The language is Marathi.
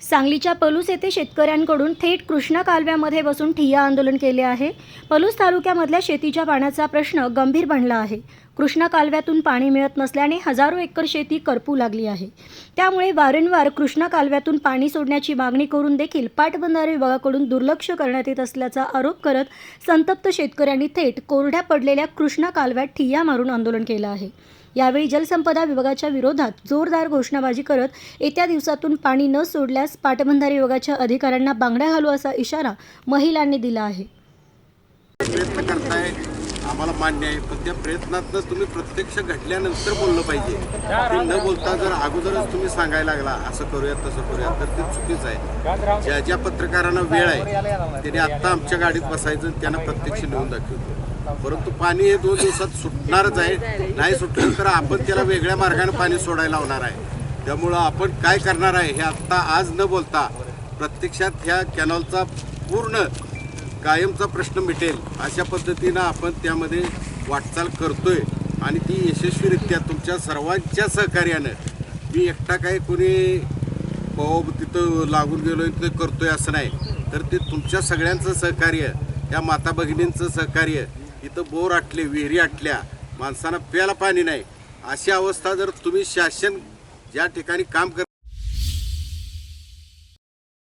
सांगलीच्या पलूस येथे शेतकऱ्यांकडून थेट कृष्णा कालव्यामध्ये बसून ठिय्या आंदोलन केले आहे. पलूस तालुक्यामधल्या शेतीच्या पाण्याचा प्रश्न गंभीर बनला आहे. कृष्णा कालव्यातून पाणी मिळत नसल्याने हजारो एकर शेती करपू लागली आहे. त्यामुळे वारंवार कृष्णा कालव्यातून पाणी सोडण्याची मागणी करून देखील पाटबंधारे विभागाकडून दुर्लक्ष करण्यात येत असल्याचा आरोप करत संतप्त शेतकऱ्यांनी थेट कोरड्या पडलेल्या कृष्णा कालव्यात ठिय्या मारून आंदोलन केलं आहे. यावेळी जलसंपदा विभागाच्या विरोधात जोरदार घोषणाबाजी करत येत्या दिवसातून पाणी न सोडल्यास पाटबंधारे विभागाच्या अधिकाऱ्यांना बांगड्या घालू असा इशारा महिलांनी दिला आहे. प्रयत्न करताय. आम्हाला मान्य आहे. पण त्या प्रयत्नातनं तुम्ही प्रत्यक्ष घडल्यानंतर बोललं पाहिजे. ते न बोलता जर अगोदरच तुम्ही सांगायला लागला असं करूया तसं करूया तर ते चुकीचं आहे. ज्या ज्या पत्रकारांना वेळ आहे त्यांनी आत्ता आमच्या गाडीत बसायचं त्यांना प्रत्यक्ष लिहून दाखवतो. परंतु पाणी हे दोन दिवसात सुटणारच आहे. नाही सुटलं तर आपण त्याला वेगळ्या मार्गाने पाणी सोडायला लावणार आहे. त्यामुळं आपण काय करणार आहे हे आत्ता आज न बोलता प्रत्यक्षात ह्या कॅनॉलचा पूर्ण कायमचा प्रश्न मिटेल अशा पद्धतीनं आपण त्यामध्ये वाटचाल करतोय. आणि ती यशस्वीरित्या तुमच्या सर्वांच्या सहकार्यानं मी एकटा काय कोणी हो तिथं लागून गेलो तिथं करतोय असं नाही. तर ते तुमच्या सगळ्यांचं सहकार्य या माता भगिनींचं सहकार्य इथं बोर आटले विहिरी आटल्या माणसांना प्यायला पाणी नाही. अशी अवस्था जर तुम्ही शासन ज्या ठिकाणी काम कर